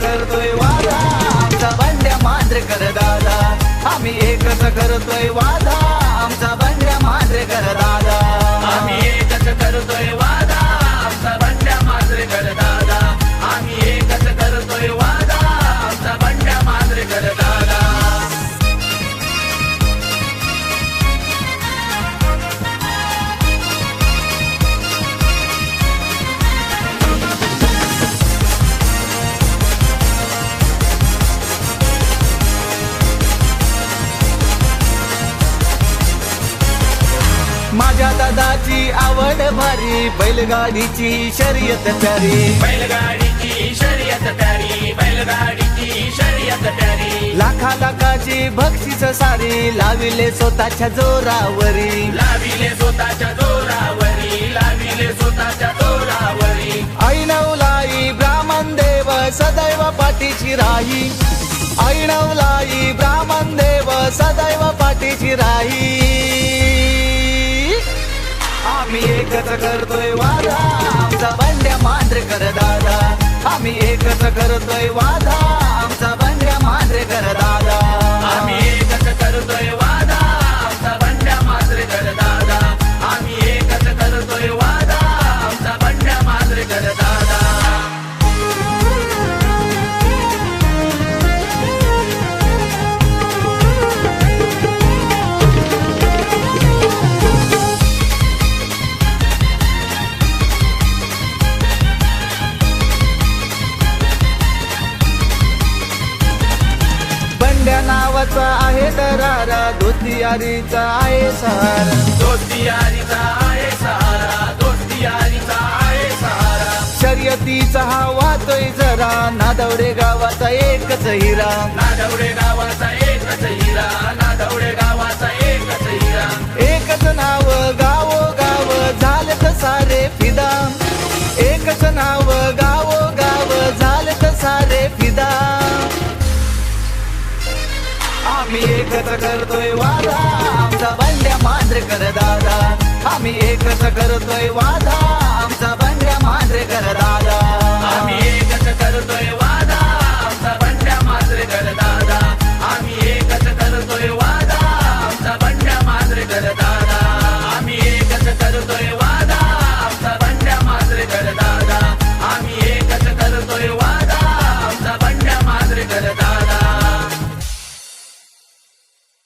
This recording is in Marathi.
करतोय वादा. आमचा बंड्या मांजरेकर दादा आम्ही एकच करतोय वादा. आमचा बंड्या मांजरेकर दादा आम्ही एकच करतोय वादा. दादाची आवड भारी बैलगाडीची शर्यत प्यारी. बैलगाडीची शर्यत प्यारी बैलगाडीची शर्यत प्यारी. लाखा लाखाची बक्षीस सारी लाविले स्वतःच्या जोरावरी. लाविले स्वतःच्या जोरावरी लाविले स्वतःच्या जोरावरी. ऐनवलाई ब्राह्मण देव सदैव पाठीची राही. ऐनवलाई ब्राह्मण देव सदैव आम्ही एकच करतोय वादा. आमचा बंड्या मांजरेकर दादा आम्ही एकच करतोय बंड्या नावाचा आहे दरारा धोती यारीचा आहे सहारा. दोस्ती यारीचा आहे सहारा दोस्ती यारीचा आहे सहारा. शर्यतीचा हा वाहतोय जरा नादवडे गावाचा एकच हिरा. नादवडे गावाचा एकच हिरा नादवडे गावाचा आम्ही एकत्र करतोय वादा. आमचा बंड्या मांजरेकर दादा. आम्ही एकत्र करतोय वादा. आमचा बंड्या मांजरेकर दादा. आम्ही एकत्र करतोय